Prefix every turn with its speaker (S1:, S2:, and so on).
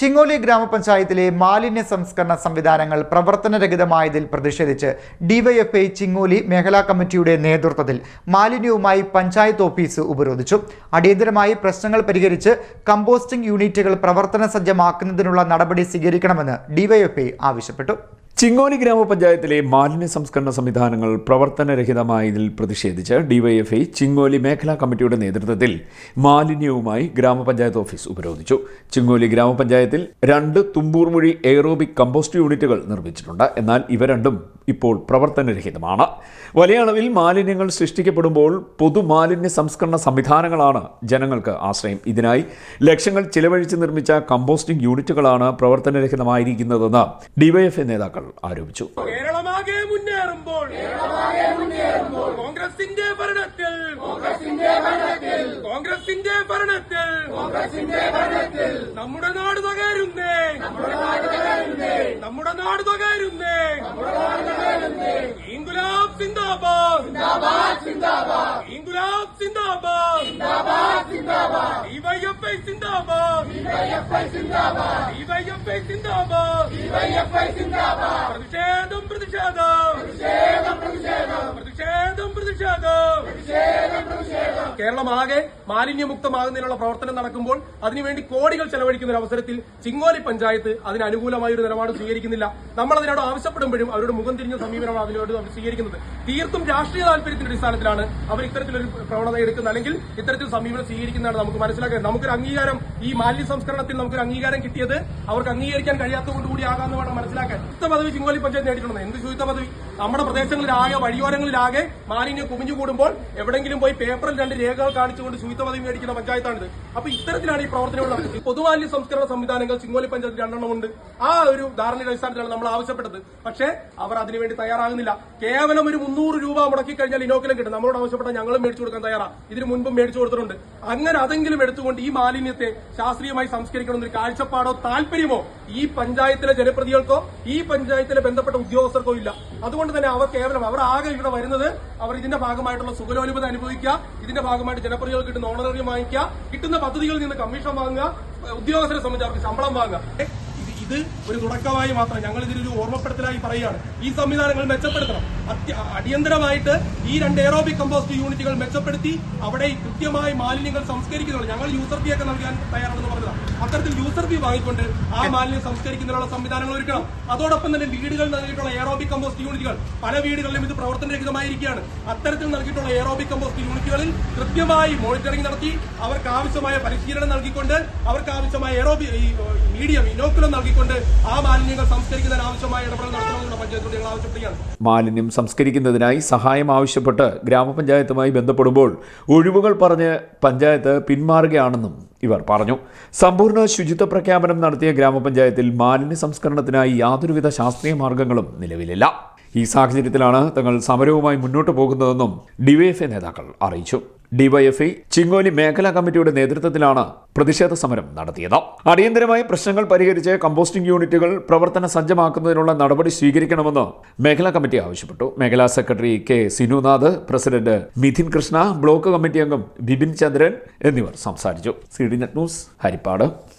S1: ചിങ്ങോലി ഗ്രാമപഞ്ചായത്തിലെ മാലിന്യ സംസ്കരണ സംവിധാനങ്ങൾ പ്രവർത്തനരഹിതമായതിൽ പ്രതിഷേധിച്ച് ഡിവൈഎഫ്ഐ ചിങ്ങോലി മേഖലാ കമ്മിറ്റിയുടെ നേതൃത്വത്തിൽ മാലിന്യവുമായി പഞ്ചായത്ത് ഓഫീസ് ഉപരോധിച്ചു. അടിയന്തരമായി പ്രശ്നങ്ങൾ പരിഹരിച്ച് കമ്പോസ്റ്റിംഗ് യൂണിറ്റുകൾ പ്രവർത്തന സജ്ജമാക്കുന്നതിനുള്ള നടപടി സ്വീകരിക്കണമെന്ന് ഡിവൈഎഫ്ഐ ആവശ്യപ്പെട്ടു.
S2: ചിങ്ങോലി ഗ്രാമപഞ്ചായത്തിലെ മാലിന്യ സംസ്കരണ സംവിധാനങ്ങൾ പ്രവർത്തനരഹിതമായതിൽ പ്രതിഷേധിച്ച് ഡിവൈഎഫ്ഐ ചിങ്ങോലി മേഖലാ കമ്മിറ്റിയുടെ നേതൃത്വത്തിൽ മാലിന്യവുമായി ഗ്രാമപഞ്ചായത്ത് ഓഫീസ് ഉപരോധിച്ചു. ചിങ്ങോലി ഗ്രാമപഞ്ചായത്തിൽ രണ്ട് തുമ്പൂർമൊഴി എയറോബിക് കമ്പോസ്റ്റ് യൂണിറ്റുകൾ നിർമ്മിച്ചിട്ടുണ്ട്. എന്നാൽ ഇവ രണ്ടും ഇപ്പോൾ പ്രവർത്തനരഹിതമാണ്. വലിയ അളവിൽ മാലിന്യങ്ങൾ സൃഷ്ടിക്കപ്പെടുമ്പോൾ പൊതുമാലിന്യ സംസ്കരണ സംവിധാനങ്ങളാണ് ജനങ്ങൾക്ക് ആശ്രയം. ഇതിനായി ലക്ഷങ്ങൾ ചിലവഴിച്ച് നിർമ്മിച്ച കമ്പോസ്റ്റിംഗ് യൂണിറ്റുകളാണ് പ്രവർത്തനരഹിതമായിരിക്കുന്നതെന്ന് ഡിവൈഎഫ്ഐ നേതാക്കൾ ആരോപിച്ചു.
S3: കേരളമാകെ മുന്നേറുമ്പോൾ കോൺഗ്രസിന്റെ ഭരണത്തിൽ കോൺഗ്രസിന്റെ ഭരണത്തിൽ നമ്മുടെ നാട് തകരുന്നേ നമ്മുടെ നാട് തകരുന്നേ. ഇൻകുലാബ് സിന്ദാബാദ്. ഇൻകുലാബ് സിന്ദാബാദ്. ഡിവൈഎഫ്ഐ സിന്ദാബാദ്. ഡിവൈഎഫ്ഐ സിന്ദാബാദ്. പ്രതിഷേധം. പ്രതിഷേധം പ്രതിഷേധം. കേരളമാകെ മാലിന്യമുക്തമാകുന്നതിനുള്ള പ്രവർത്തനം നടക്കുമ്പോൾ അതിനുവേണ്ടി കോടികൾ ചെലവഴിക്കുന്ന ഒരു അവസരത്തിൽ ചിങ്ങോലി പഞ്ചായത്ത് അതിന് അനുകൂലമായ ഒരു നിലപാട് സ്വീകരിക്കുന്നില്ല. നമ്മൾ അതിനോട് ആവശ്യപ്പെടുമ്പോഴും അവരുടെ മുഖം തിരിഞ്ഞ സമീപനമാണ് അതിനോട് അവർ സ്വീകരിക്കുന്നത്. തീർത്തും രാഷ്ട്രീയ താല്പര്യത്തിന്റെ അടിസ്ഥാനത്തിലാണ് അവർ ഇത്തരത്തിലൊരു പ്രവണത എടുക്കുന്നത്. അല്ലെങ്കിൽ ഇത്തരത്തിൽ സമീപനം സ്വീകരിക്കുന്നതാണ് നമുക്ക് മനസ്സിലാക്കുക നമുക്കൊരു അംഗീകാരം ഈ മാലിന്യ സംസ്കരണത്തിൽ നമുക്കൊരു അംഗീകാരം കിട്ടിയത് അവർക്ക് അംഗീകരിക്കാൻ കഴിയാത്തതുകൊണ്ട് കൂടി ആകാമെന്ന് വേണം മനസ്സിലാക്കാൻ. ശുദ്ധ പദവി ചിങ്ങോലി പഞ്ചായത്ത് നേടിയിട്ടുണ്ട് എന്ത് ശുദ്ധ പദവി? നമ്മുടെ പ്രദേശങ്ങളിലാകെ വഴിയോരങ്ങളിലാകെ മാലിന്യം കുമിഞ്ഞുകൂടുമ്പോൾ എവിടെങ്കിലും പോയി പേപ്പറിൽ രണ്ട് രേഖകൾ കാണിച്ചുകൊണ്ട് പദവി മേടിക്കുന്ന പഞ്ചായത്താണിത്. അപ്പൊ ഇത്തരത്തിലാണ് ഈ പ്രവർത്തനങ്ങൾ നടക്കുന്നത്. പൊതുമാലിന്യ സംസ്കരണ സംവിധാനങ്ങൾ ചിങ്ങോലി പഞ്ചായത്തിൽ രണ്ടെണ്ണമുണ്ട്. ആ ഒരു ധാരണയുടെ അടിസ്ഥാനത്തിലാണ് നമ്മൾ ആവശ്യപ്പെട്ടത്. പക്ഷേ അവർ അതിനുവേണ്ടി തയ്യാറാകുന്നില്ല. കേവലം ഒരു മുന്നൂറ് രൂപ മുടക്കി കഴിഞ്ഞാൽ ഇനോക്കിലും കിട്ടും. നമ്മളോട് ആവശ്യപ്പെട്ട ഞങ്ങളും മേടിച്ചു കൊടുക്കാൻ തയ്യാറാണ് ഇതിനു മുൻപും മേടിച്ചു കൊടുത്തിട്ടുണ്ട്. അങ്ങനെ അതെങ്കിലും എടുത്തുകൊണ്ട് ഈ മാലിന്യത്തെ ശാസ്ത്രീയമായി സംസ്കരിക്കണമെന്നൊരു കാഴ്ചപ്പാടോ താല്പര്യമോ ഈ പഞ്ചായത്തിലെ ജനപ്രതികൾക്കോ ഈ പഞ്ചായത്തിലെ ബന്ധപ്പെട്ട ഉദ്യോഗസ്ഥർക്കോ ഇല്ല. അതുകൊണ്ട് തന്നെ അവർ കേവലം അവർ ആകെ ഇവിടെ വരുന്നത് അവർ ഇതിന്റെ ഭാഗമായിട്ടുള്ള സുഖലോലുപത അനുഭവിക്കുക ഇതിന്റെ ഭാഗമായിട്ട് ജനപ്രതികൾ കിട്ടുന്ന ഓണറേറിയം വാങ്ങിക്കുക കിട്ടുന്ന പദ്ധതികളിൽ നിന്ന് കമ്മീഷൻ വാങ്ങുക ഉദ്യോഗസ്ഥരെ സംബന്ധിച്ച് അവർക്ക് ശമ്പളം വാങ്ങുക. ഇത് ഒരു തുടക്കമായി മാത്രം ഞങ്ങൾ ഇതിനൊരു ഓർമ്മപ്പെടുത്തലായി പറയുകയാണ്. ഈ സംവിധാനങ്ങൾ മെച്ചപ്പെടുത്തണം. അത്യ- അടിയന്തരമായിട്ട് ഈ രണ്ട് എയറോബിക് കമ്പോസ്റ്റ് യൂണിറ്റുകൾ മെച്ചപ്പെടുത്തി അവിടെ കൃത്യമായി മാലിന്യങ്ങൾ സംസ്കരിക്കുന്നുള്ളൂ ഞങ്ങൾ യൂസർ ഫീ ഒക്കെ നൽകാൻ തയ്യാറാണെന്ന് പറഞ്ഞതാണ്. അത്തരത്തിൽ യൂസർ ഫീ വാങ്ങിക്കൊണ്ട് ആ മാലിന്യം സംസ്കരിക്കുന്നതിനുള്ള സംവിധാനങ്ങൾ ഒരുക്കണം. അതോടൊപ്പം തന്നെ വീടുകൾ നൽകിയിട്ടുള്ള എയറോബിക് കമ്പോസ്റ്റ് യൂണിറ്റുകൾ പല വീടുകളിലും ഇത് പ്രവർത്തനരഹിതമായിരിക്കുകയാണ്. അത്തരത്തിൽ നൽകിയിട്ടുള്ള എയറോബിക് കമ്പോസ്റ്റ് യൂണിറ്റുകളിൽ കൃത്യമായി മോണിറ്ററിംഗ് നടത്തി അവർക്ക് ആവശ്യമായ പരിശീലനം നൽകിക്കൊണ്ട് അവർക്ക് ആവശ്യമായ എയറോബി മീഡിയം ഇനോക്കുലം നൽകിക്കൊണ്ട് ആ മാലിന്യങ്ങൾ സംസ്കരിക്കുന്നതിന് ആവശ്യമായ ഇടപെടൽ നടത്തണമെന്നുള്ള പഞ്ചായത്തോട് ഞങ്ങൾ ആവശ്യപ്പെടുകയാണ്.
S2: മാലിന്യം സംസ്കരിക്കുന്നതിനായി സഹായം ആവശ്യപ്പെട്ട് ഗ്രാമപഞ്ചായത്തുമായി ബന്ധപ്പെടുമ്പോൾ ഒഴിവുകൾ പറഞ്ഞ് പഞ്ചായത്ത് പിന്മാറുകയാണെന്നും ഇവർ പറഞ്ഞു. സമ്പൂർണ ശുചിത്വ പ്രഖ്യാപനം നടത്തിയ ഗ്രാമപഞ്ചായത്തിൽ മാലിന്യ സംസ്കരണത്തിനായി യാതൊരുവിധ ശാസ്ത്രീയ മാർഗങ്ങളും നിലവിലില്ല. ഈ സാഹചര്യത്തിലാണ് തങ്ങൾ സമരവുമായി മുന്നോട്ട് പോകുന്നതെന്നും ഡിവൈഎഫ്ഐ നേതാക്കൾ അറിയിച്ചു. ഡിവൈഎഫ്ഐ ചിങ്ങോലി മേഖലാ കമ്മിറ്റിയുടെ നേതൃത്വത്തിലാണ് പ്രതിഷേധ സമരം നടത്തിയത്. അടിയന്തരമായി പ്രശ്നങ്ങൾ പരിഹരിച്ച് കമ്പോസ്റ്റിംഗ് യൂണിറ്റുകൾ പ്രവർത്തന സജ്ജമാക്കുന്നതിനുള്ള നടപടി സ്വീകരിക്കണമെന്ന് മേഖലാ കമ്മിറ്റി ആവശ്യപ്പെട്ടു. മേഖലാ secretary K Sinunath president Mithin Krishna block committee അംഗം ബിപിൻ ചന്ദ്രൻ എന്നിവർ സംസാരിച്ചു. C D net news Harippad.